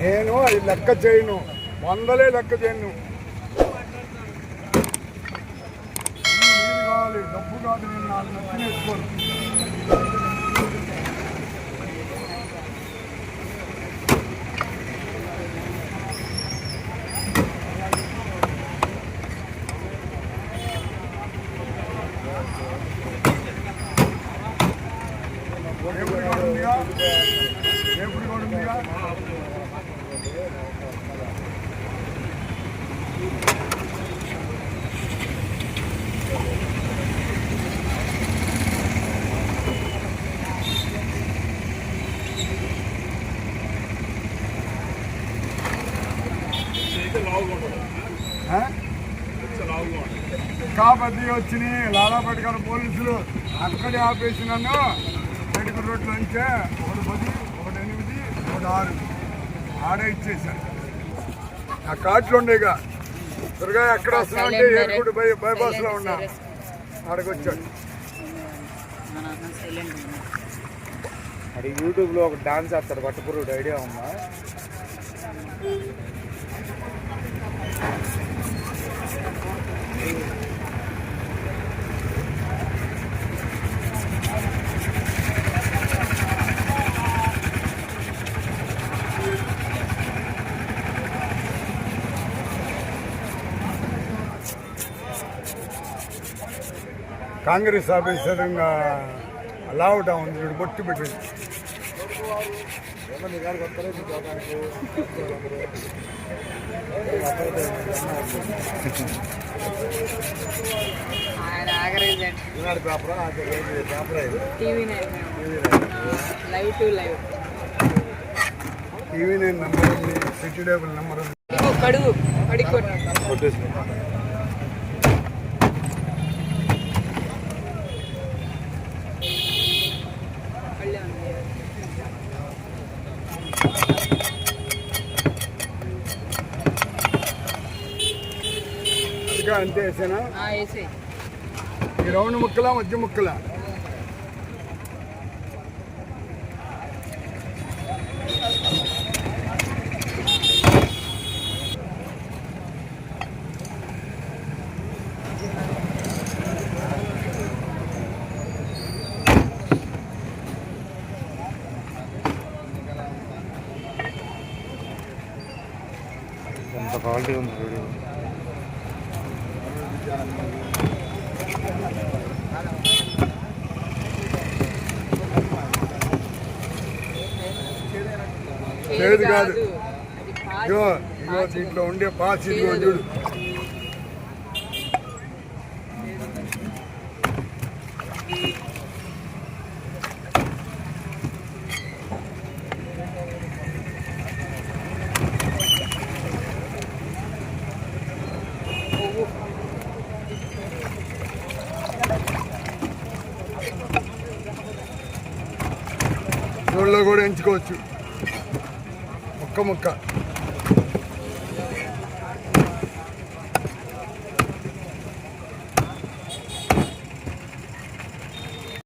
నేను అది లెక్క చేయను. వందలే లెక్క చేయను. మీరు కావాలి డబ్బు కాదు నేను నాకు నచ్చిన వేసుకోను ఎప్పుడు కూడా ఉందిగా ఎప్పుడు కూడా ఉందిగా కాబట్టి వచ్చినాయి లాలాపట్టికాడ పోలీసులు అక్కడే ఆపేసి నన్ను మెడికల్ రోడ్లో నుంచే ఒకటి పది ఒకటి ఎనిమిది ఒకటి ఆరు. ఆడే ఇచ్చేసారు ఆ కార్డులు ఉండేగా. త్వరగా ఎక్కడ వస్తున్నా అంటే ఏర్కుడు బై బైపాస్లో ఉన్నా. ఆడకొచ్చాడు. అది యూట్యూబ్లో ఒక డాన్స్ చేస్తాడు పట్టుపురుడు ఐడియా ఉందా? ఆయన ఆగరేజండి ఈనాడు పేపర్? పేపర్? ఇది టీవీ నైన్ నెంబర్ ఉంది సిటీ టేబుల్ నెంబర్ ఉంది. కడుగు కడిగి కొట్టు కొట్టేసి మళ్ళీ ఉంది ఇంకా అంతే వేసేనా? ఈ రౌండ్ ముక్కలా మధ్య ముక్కలా? ఎంత క్వాలిటీ ఉంది వీడియో చేదు కాదు. ఇగో ఇగో దీంట్లో ఉండే పాస్ ఇదిగో చూడు రోడ్లో కూడా ఎంచుకోవచ్చు. ముక్క ముక్క.